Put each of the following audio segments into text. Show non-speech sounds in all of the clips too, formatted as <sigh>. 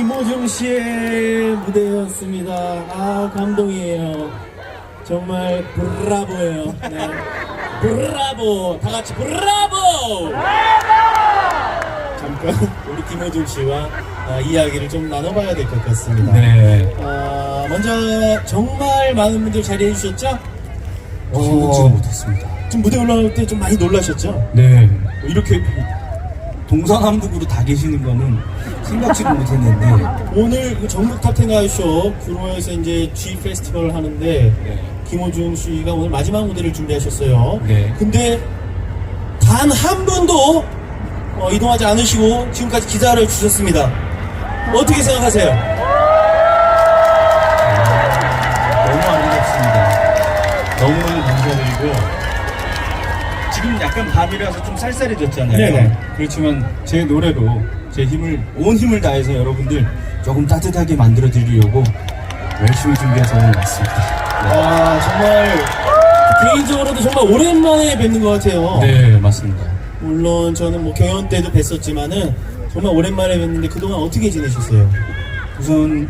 김호중 씨의 무대였습니다. 아, 감동이에요. 정말 브라보예요. 네. 브라보! 다 같이 브라보! 잠깐 우리 김호중 씨와 아, 이야기를 좀 나눠봐야 될 것 같습니다. 네. 아, 먼저 정말 많은 분들 자리해 주셨죠? 생각지도 못했습니다. 지금 무대 올라올 때 좀 많이 놀라셨죠? 네. 이렇게 동서남북으로 다 계시는 거는 생각지도 못했는데. 오늘 그 전국 탑텐 가요쇼 구로에서 이제 G 페스티벌을 하는데 네. 김호중 씨가 오늘 마지막 무대를 준비하셨어요. 네. 근데 단한 분도 어, 이동하지 않으시고 지금까지 기다려 주셨습니다. 어떻게 생각하세요? 너무 아름답습니다. 너무너무 감사드리고. 약간 밤이라서 좀 쌀쌀해졌잖아요. 네네. 그렇지만 제 노래로 제 힘을, 온 힘을 다해서 여러분들 조금 따뜻하게 만들어 드리려고 열심히 준비해서 왔습니다. 아 정말 개인적으로도 정말 오랜만에 뵙는 것 같아요. 네, 네 맞습니다. 물론 저는 뭐 경연 때도 뵀었지만은 정말 오랜만에 뵀는데 그동안 어떻게 지내셨어요? 우선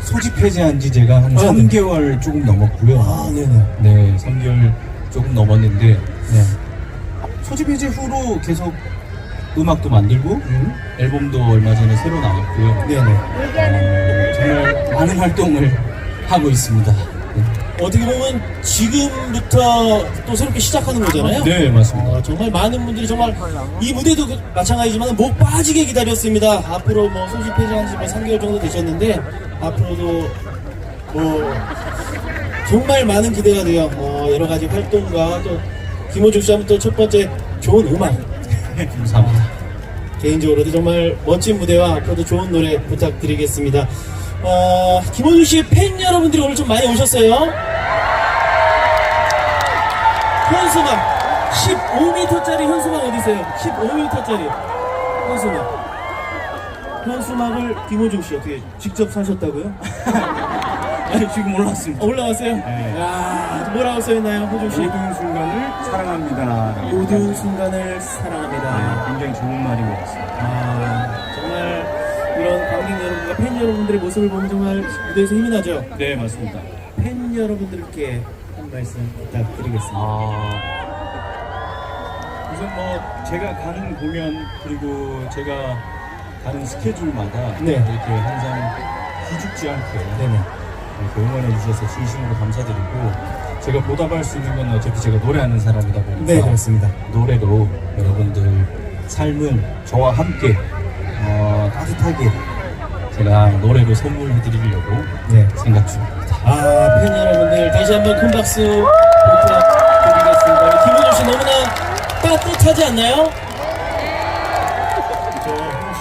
소집 해제한 지 제가 한 아, 네. 3개월 조금 넘었고요. 아 네네. 네, 3개월 조금 넘었는데 네. 소집 해제 후로 계속 음악도 만들고 음? 앨범도 얼마 전에 새로 나왔고요. 네네. 어, 정말 많은 활동을 하고 있습니다. 네, 어떻게 보면 지금부터 또 새롭게 시작하는 거잖아요. 네, 맞습니다. 어, 정말 많은 분들이 정말 이 무대도 그- 마찬가지지만 못 빠지게 기다렸습니다. 앞으로 뭐 소집 해제 한 지 뭐 3개월 정도 되셨는데 앞으로도 뭐 정말 많은 기대가 돼요. 어, 여러 가지 활동과 또 김호중 씨 하면 또첫 번째 좋은 음악 감사합니다. <laughs> 개인적으로도 정말 멋진 무대와 앞으로도 좋은 노래 부탁드리겠습니다. 어, 김호중 씨의 팬 여러분들이 오늘 좀 많이 오셨어요. 현수막 15m짜리 현수막 어디 있어요? 15m짜리 현수막. 현수막을 김호중 씨 어떻게 직접 사셨다고요? <laughs> 아니, 지금 올랐습니다. 어, 올라왔어요? 네. 야, 뭐라고 써있나요, 호중 씨? 모든 순간을 사랑합니다. 모든 순간을 사랑합니다. 굉장히 좋은 말인 것 같습니다. 아, 정말 이런 관객 여러분과 팬 여러분들의 모습을 보면 정말 무대에서 힘이 나죠. 네, 맞습니다. 팬 여러분들께 한 말씀 부탁드리겠습니다. 아, 우선 뭐 제가 가는 공연 그리고 제가 가는 스케줄마다 네. 이렇게 항상 기죽지 않게 네네. 이렇게 응원해 주셔서 진심으로 감사드리고 제가 보답할 수 있는 건 어차피 제가 노래하는 사람이다 보니까 네, 그렇습니다. 노래로 여러분들 삶을 저와 함께 어, 따뜻하게 제가 노래로 선물해 드리려고 네. 생각 중입니다. 아, 팬 여러분들 다시 한번 큰 박수 부탁드리겠습니다. 우리 김호중 씨 너무나 따뜻하지 않나요? 저, 호중 씨.